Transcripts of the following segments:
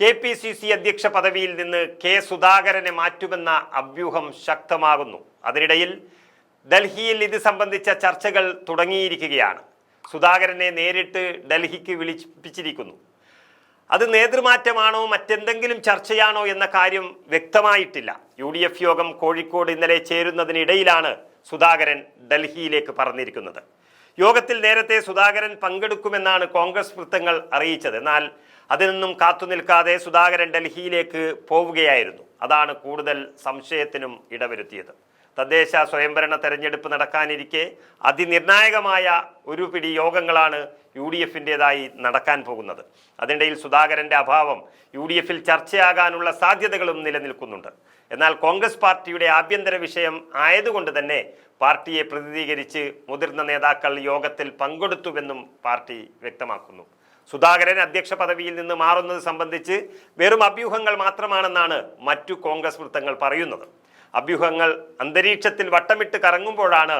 K P C C അധ്യക്ഷ പദവിയിൽ നിന്ന് കെ സുധാകരനെ മാറ്റുമെന്ന അഭ്യൂഹം ശക്തമാകുന്നു. അതിനിടയിൽ ഡൽഹിയിൽ ഇത് സംബന്ധിച്ച ചർച്ചകൾ തുടങ്ങിയിരിക്കുകയാണ്. സുധാകരനെ നേരിട്ട് ഡൽഹിക്ക് വിളിപ്പിച്ചിരിക്കുന്നു. അത് നേതൃമാറ്റമാണോ മറ്റെന്തെങ്കിലും ചർച്ചയാണോ എന്ന കാര്യം വ്യക്തമായിട്ടില്ല. യു യോഗം കോഴിക്കോട് ഇന്നലെ ചേരുന്നതിനിടയിലാണ് സുധാകരൻ ഡൽഹിയിലേക്ക് പറഞ്ഞിരിക്കുന്നത് യോഗത്തിൽ നേരത്തെ സുധാകരൻ പങ്കെടുക്കുമെന്നാണ് കോൺഗ്രസ് വൃത്തങ്ങൾ അറിയിച്ചത്. എന്നാൽ അതിനൊന്നും കാത്തുനിൽക്കാതെ സുധാകരൻ ഡൽഹിയിലേക്ക് പോവുകയായിരുന്നു. അതാണ് കൂടുതൽ സംശയത്തിനും ഇടവരുത്തിയത്. തദ്ദേശ സ്വയംഭരണ തെരഞ്ഞെടുപ്പ് നടക്കാനിരിക്കെ അതിനിർണായകമായ ഒരു പിടി യോഗങ്ങളാണ് യു ഡി എഫിന്റെതായി നടക്കാൻ പോകുന്നത്. അതിനിടയിൽ സുധാകരന്റെ അഭാവം യു ഡി എഫിൽ ചർച്ചയാകാനുള്ള സാധ്യതകളും നിലനിൽക്കുന്നുണ്ട്. എന്നാൽ കോൺഗ്രസ് പാർട്ടിയുടെ ആഭ്യന്തര വിഷയം ആയതുകൊണ്ട് തന്നെ പാർട്ടിയെ പ്രതിനിധീകരിച്ച് മുതിർന്ന നേതാക്കൾ യോഗത്തിൽ പങ്കെടുത്തുവെന്നും പാർട്ടി വ്യക്തമാക്കുന്നു. സുധാകരൻ അധ്യക്ഷ പദവിയിൽ നിന്ന് മാറുന്നത് സംബന്ധിച്ച് വെറും അഭ്യൂഹങ്ങൾ മാത്രമാണെന്നാണ് മറ്റു കോൺഗ്രസ് വൃത്തങ്ങൾ പറയുന്നത്. അഭ്യൂഹങ്ങൾ അന്തരീക്ഷത്തിൽ വട്ടമിട്ട് കറങ്ങുമ്പോഴാണ്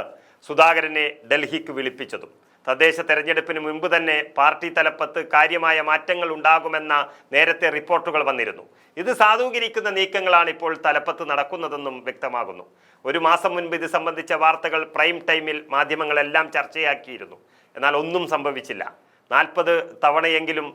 സുധാകരനെ ഡൽഹിക്ക് വിളിപ്പിച്ചതും. തദ്ദേശ തെരഞ്ഞെടുപ്പിന് മുൻപ് തന്നെ പാർട്ടി തലപ്പത്ത് കാര്യമായ മാറ്റങ്ങൾ ഉണ്ടാകുമെന്ന നേരത്തെ റിപ്പോർട്ടുകൾ വന്നിരുന്നു. ഇത് സാധൂകരിക്കുന്ന നീക്കങ്ങളാണ് ഇപ്പോൾ തലപ്പത്ത് നടക്കുന്നതെന്നും വ്യക്തമാകുന്നു. ഒരു മാസം മുൻപ് ഇത് സംബന്ധിച്ച വാർത്തകൾ പ്രൈം ടൈമിൽ മാധ്യമങ്ങളെല്ലാം ചർച്ചയാക്കിയിരുന്നു. എന്നാൽ ഒന്നും സംഭവിച്ചില്ല. നാൽപ്പത് തവണയെങ്കിലും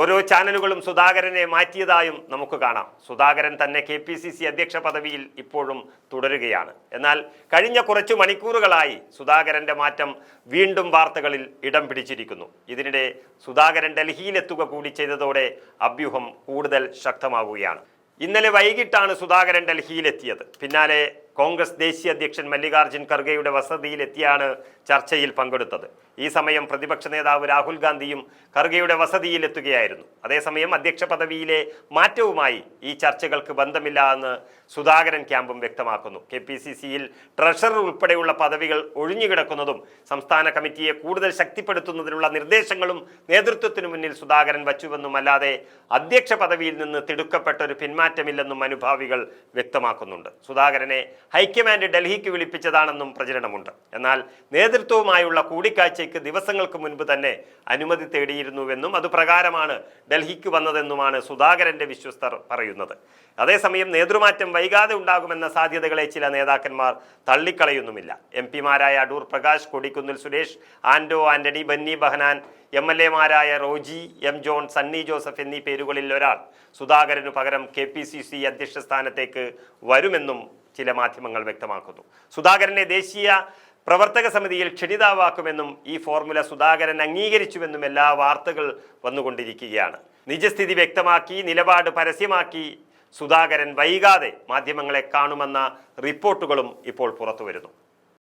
ഓരോ ചാനലുകളും സുധാകരനെ മാറ്റിയതായും നമുക്ക് കാണാം. സുധാകരൻ തന്നെ കെ പി സി സി അധ്യക്ഷ പദവിയിൽ ഇപ്പോഴും തുടരുകയാണ്. എന്നാൽ കഴിഞ്ഞ കുറച്ചു മണിക്കൂറുകളായി സുധാകരന്റെ മാറ്റം വീണ്ടും വാർത്തകളിൽ ഇടം പിടിച്ചിരിക്കുന്നു. ഇതിനിടെ സുധാകരൻ ഡൽഹിയിലെത്തുക കൂടി ചെയ്തതോടെ അഭ്യൂഹം കൂടുതൽ ശക്തമാവുകയാണ്. ഇന്നലെ വൈകിട്ടാണ് സുധാകരൻ ഡൽഹിയിലെത്തിയത്. പിന്നാലെ കോൺഗ്രസ് ദേശീയ അധ്യക്ഷൻ മല്ലികാർജുൻ ഖർഗെയുടെ വസതിയിലെത്തിയാണ് ചർച്ചയിൽ പങ്കെടുത്തത്. ഈ സമയം പ്രതിപക്ഷ നേതാവ് രാഹുൽ ഗാന്ധിയും ഖർഗെയുടെ വസതിയിലെത്തുകയായിരുന്നു. അതേസമയം അധ്യക്ഷ പദവിയിലെ മാറ്റവുമായി ഈ ചർച്ചകൾക്ക് ബന്ധമില്ല എന്ന് സുധാകരൻ ക്യാമ്പും വ്യക്തമാക്കുന്നു. കെ പി സി സിയിൽ ട്രഷറർ ഉൾപ്പെടെയുള്ള പദവികൾ ഒഴിഞ്ഞുകിടക്കുന്നതും സംസ്ഥാന കമ്മിറ്റിയെ കൂടുതൽ ശക്തിപ്പെടുത്തുന്നതിനുള്ള നിർദ്ദേശങ്ങളും നേതൃത്വത്തിനു മുന്നിൽ സുധാകരൻ വച്ചുവെന്നും അല്ലാതെ അധ്യക്ഷ പദവിയിൽ നിന്ന് തിടുക്കപ്പെട്ട ഒരു പിന്മാറ്റമില്ലെന്നും അനുഭാവികൾ വ്യക്തമാക്കുന്നുണ്ട്. സുധാകരനെ ഹൈക്കമാൻഡ് ഡൽഹിക്ക് വിളിപ്പിച്ചതാണെന്നും പ്രചരണമുണ്ട്. എന്നാൽ നേതൃത്വവുമായുള്ള കൂടിക്കാഴ്ചയ്ക്ക് ദിവസങ്ങൾക്ക് മുൻപ് തന്നെ അനുമതി തേടിയിരുന്നുവെന്നും അത് പ്രകാരമാണ് ഡൽഹിക്ക് വന്നതെന്നുമാണ് സുധാകരന്റെ വിശ്വസ്തർ പറയുന്നത്. അതേസമയം നേതൃമാറ്റം വൈകാതെ ഉണ്ടാകുമെന്ന സാധ്യതകളെ ചില നേതാക്കന്മാർ തള്ളിക്കളയുന്നുമില്ല. എം പിമാരായ Adoor Prakash Kodikunnil Suresh Anto Antony bunny Behanan M L എമാരായ റോജി എം ജോൺ സണ്ണി ജോസഫ് എന്നീ പേരുകളിൽ ഒരാൾ സുധാകരനു പകരം കെ പി സി സി അധ്യക്ഷ സ്ഥാനത്തേക്ക് വരുമെന്നും ചില മാധ്യമങ്ങൾ വ്യക്തമാക്കുന്നു. സുധാകരനെ ദേശീയ പ്രവർത്തക സമിതിയിൽ ക്ഷണിതാവാക്കുമെന്നും ഈ ഫോർമുല സുധാകരൻ അംഗീകരിച്ചുവെന്നും എല്ലാ വാർത്തകൾ വന്നുകൊണ്ടിരിക്കുകയാണ്. നിജസ്ഥിതി വ്യക്തമാക്കി നിലപാട് പരസ്യമാക്കി സുധാകരൻ വൈകാതെ മാധ്യമങ്ങളെ കാണുമെന്ന റിപ്പോർട്ടുകളും ഇപ്പോൾ പുറത്തുവരുന്നു.